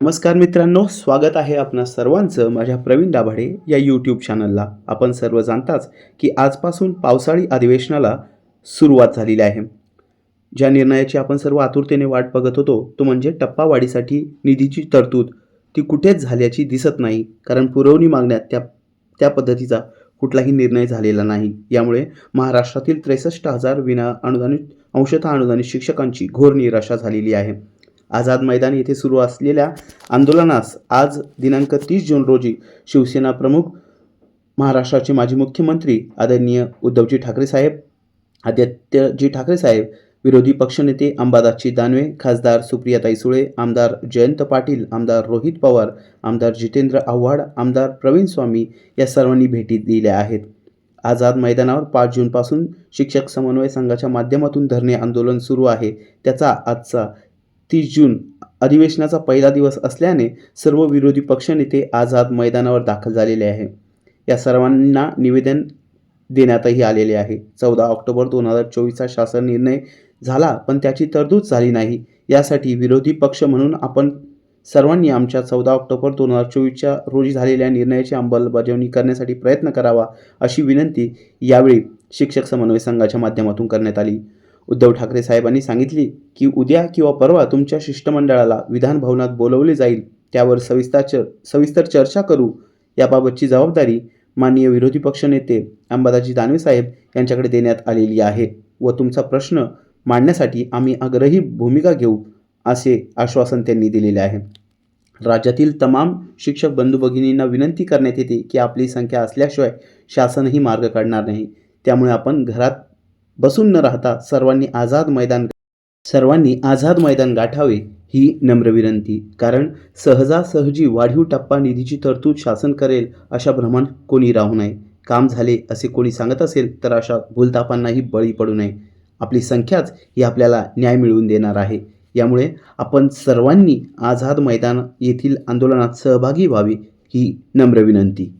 नमस्कार मित्रांनो स्वागत आहे आपणा सर्वांचं माझ्या प्रवीण दाभाडे या यूट्यूब चॅनलला आपण सर्व जाणताच की आजपासून पावसाळी अधिवेशनाला सुरुवात झालेली आहे. ज्या निर्णयाची आपण सर्व आतुरतेने वाट बघत होतो तो म्हणजे टप्पावाढीसाठी निधीची तरतूद. ती कुठेच झाल्याची दिसत नाही कारण पुरवणी मागण्यात त्या त्या पद्धतीचा कुठलाही निर्णय झालेला नाही. यामुळे महाराष्ट्रातील त्रेसष्ट हजार विना अनुदानित अंशतः अनुदानित शिक्षकांची घोर निराशा झालेली आहे. आझाद मैदान येथे सुरू असलेल्या आंदोलनास आज दिनांक तीस जून रोजी शिवसेना प्रमुख महाराष्ट्राचे माजी मुख्यमंत्री आदरणीय उद्धवजी ठाकरे साहेब आदित्यजी ठाकरे साहेब विरोधी पक्षनेते अंबादासजी दानवे खासदार सुप्रियाताई सुळे आमदार जयंत पाटील आमदार रोहित पवार आमदार जितेंद्र आव्हाड आमदार प्रवीण स्वामी या सर्वांनी भेटी दिल्या आहेत. आझाद मैदानावर पाच जूनपासून शिक्षक समन्वय संघाच्या माध्यमातून धरणे आंदोलन सुरू आहे. त्याचा आजचा तीस जून अधिवेशनाचा पहिला दिवस असल्याने सर्व विरोधी पक्षनेते आझाद मैदानावर दाखल झालेले आहे. या सर्वांना निवेदन देण्यातही आलेले आहे. चौदा ऑक्टोबर दोन हजार चोवीसचा शासन निर्णय झाला पण त्याची तरतूद झाली नाही. यासाठी विरोधी पक्ष म्हणून आपण सर्वांनी आमच्या चौदा ऑक्टोबर दोन हजार चोवीसच्या रोजी झालेल्या निर्णयाची अंमलबजावणी करण्यासाठी प्रयत्न करावा अशी विनंती यावेळी शिक्षक समन्वय संघाच्या माध्यमातून करण्यात आली. उद्धव ठाकरे साहेबांनी सांगितले की उद्या किंवा परवा तुमच्या शिष्टमंडळाला विधानभवनात बोलवले जाईल. त्यावर सविस्तर चर सविस्तर चर्चा करू. याबाबतची जबाबदारी माननीय विरोधी पक्षनेते अंबादाजी दानवे साहेब यांच्याकडे देण्यात आलेली आहे व तुमचा प्रश्न मांडण्यासाठी आम्ही आग्रही भूमिका घेऊ असे आश्वासन त्यांनी दिलेले आहे. राज्यातील तमाम शिक्षक बंधू भगिनींना विनंती करण्यात येते की आपली संख्या असल्याशिवाय शासनही मार्ग काढणार नाही. त्यामुळे आपण घरात बसून न राहता सर्वांनी आझाद मैदान सर्वांनी आझाद मैदान गाठावे ही नम्र विनंती. कारण सहजासहजी वाढीव टप्पा निधीची तरतूद शासन करेल अशा भ्रमण कोणी राहू नये. काम झाले असे कोणी सांगत असेल तर अशा भूलतापांनाही बळी पडू नये. आपली संख्याच ही आपल्याला न्याय मिळवून देणार आहे. यामुळे आपण सर्वांनी आझाद मैदान येथील आंदोलनात सहभागी व्हावे ही नम्र विनंती.